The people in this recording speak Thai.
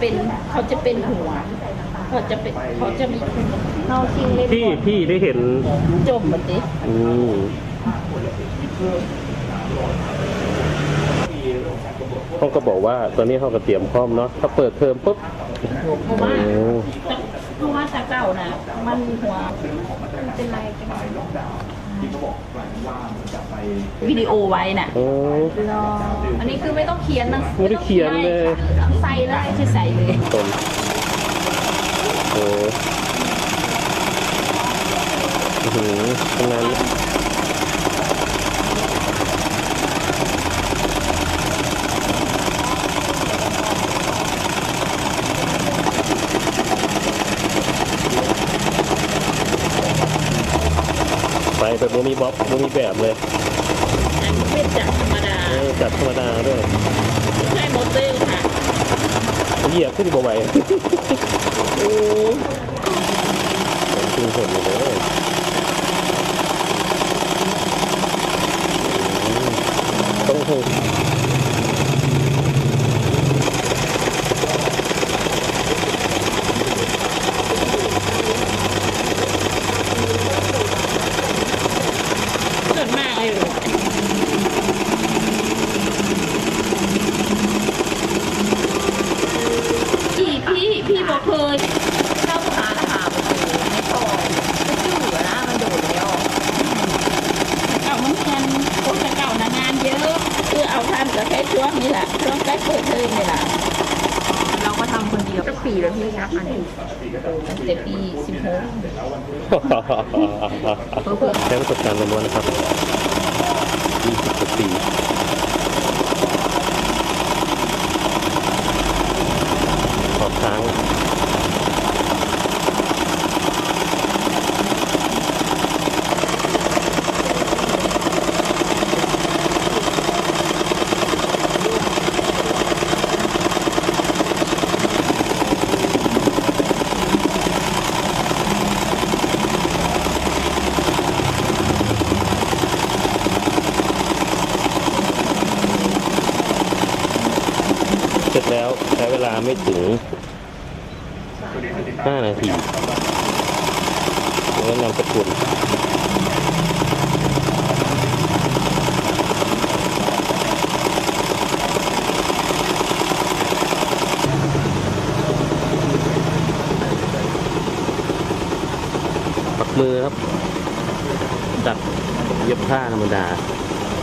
เป็นเขาจะเป็นหัวเขาจะเป็นเขาจะมีเขาชิงเล่นพี่พี่ได้เห็นจมมันดิอืมเขาก็บอกว่าตอนนี้เขาก็เตรียมพร้อมเนาะถ้าเปิดเทอมปุ๊บเพราะโอ้ว่าเพราะว่าตะเก่านะมันหัวมันเป็นไรกัน วิดีโอไว้น่ะ โอ้ รอ อันนี้คือไม่ต้องเขียนหนะไม่ได้เขียนเลย ใส่แล้วคือใส่เลย ตนโอ้อื้อหือทำงาน แบบบ่มีบ๊อบบ่มีแบบเลยอันนี้เป็นจากธรรมดาเออจัดธรรมดาด้วยไม่ใช่มอเตอร์ค่ะเหยียบขึ้นบ่ไหวโอ้จริงเห็นอยู่เลยต้องถูก ส่วนมากเลยพี่พี่พี่บอกเคยเข้าหาหาไม่พอไม่จู่อะนะมันโดดแล้วเก่ามันแทนคนแต่เก่านางานเยอะคือเอาทำกับแค่ช่วงนี้แหละช่วงใกล้เปิดเทอมนี่แหละ เราก็ทำคนเดียวก็ ปีแล้วพี่นับอันนี้ตั้งแต่ปีสิบหกใช้ประสบการณ์ล้วนๆนะครับ20กว่าปี เสร็จแล้วใช้เวลาไม่ถึง 5 นาทีแล้วนำสกุลปักมือครับ ดัดเย็บผ้าธรรมดา